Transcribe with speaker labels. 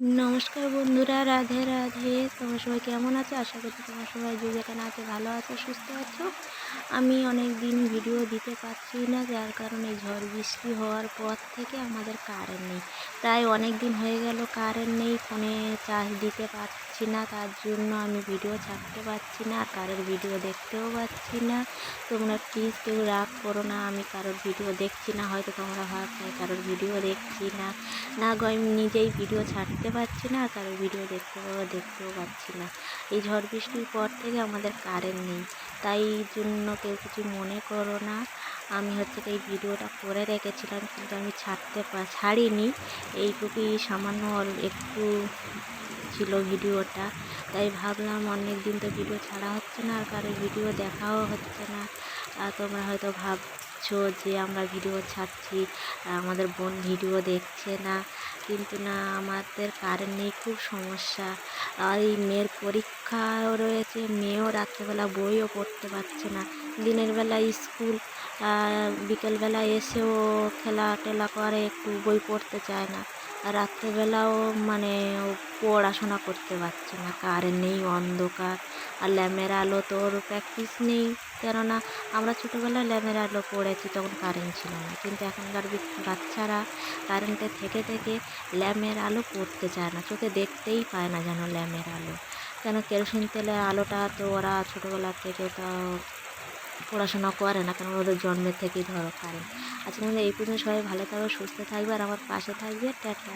Speaker 1: নমস্কার বন্ধুরা, রাধে রাধে। তোমরা সবাই কেমন আছো? আশা করছি তোমরা সবাই যে যেখানে আছে ভালো আছো, সুস্থ আছো। আমি অনেক দিন ভিডিও দিতে পারছি না, যার কারণে ঝড় বৃষ্টি হওয়ার পর থেকে আমাদের কারেন্ট নেই। প্রায় অনেক দিন হয়ে গেল কারেন্ট নেই, ফোনে চার্জ দিতে পারছি না, তার জন্য আমি ভিডিও ছাড়তে পারছি না, আর কারোর ভিডিও দেখতেও পাচ্ছি না। তোমরা প্লিজ কেউ রাগ করো না, আমি কারোর ভিডিও দেখছি না, হয়তো তোমরা ভাবছ কারোর ভিডিও দেখছি না। না গো, আমি নিজেই ভিডিও ছাড়তে পারছি না, আর কারোর ভিডিও দেখতে দেখতেও পাচ্ছি না। এই ঝড় বৃষ্টির পর থেকে আমাদের কারেন্ট নেই। তাই জন্য কেউ কিছু মনে করো না। আমি হচ্ছে এই ভিডিওটা করে রেখেছিলাম, কিন্তু আমি ছাড়তে ছাড়িনি। এইটুকুই সামান্য একটু ছিল ভিডিওটা তাই ভাবলাম অনেক দিন তো ভিডিও ছাড়া হচ্ছে না, আর কারোর ভিডিও দেখাও হচ্ছে না। তোমরা হয়তো ভাবছ যে আমরা ভিডিও ছাড়ছি, আমাদের বোন ভিডিও দেখছে না। কিন্তু না, আমাদের কারেন্ট নেই, খুব সমস্যা। আর এই মেয়ের পরীক্ষাও রয়েছে, মেয়েও রাত্রেবেলা বইও পড়তে পারছে না। দিনের বেলা স্কুল বিকেলবেলা এসেও খেলা টেলা করে, একটু বই পড়তে চায় না। রাত্রেবেলাও মানে পড়াশোনা করতে পারছে না। কারেন্ট নেই, অন্ধকার। আর ল্যামের আলো তো ওর প্র্যাকটিস নেই। কেননা আমরা ছোটোবেলায় ল্যামের আলো পড়েছি, তখন কারেন্ট ছিল না। কিন্তু এখনকার বাচ্চারা কারেন্টে থেকে থেকে ল্যামের আলো পড়তে চায় না। চোখে দেখতেই পায় না যেন ল্যামের আলো। কেন কেরোসিন তেলের আলোটা তো ওরা ছোটোবেলা থেকে তো পড়াশোনা করে না কেন? ওদের জন্মের থেকেই ধরো কারেন্ট আজকে আমাদের এই পর্যন্ত সবাই ভালো থাকবে সুস্থ থাকবে আর আমার পাশে থাকবে। টাটা।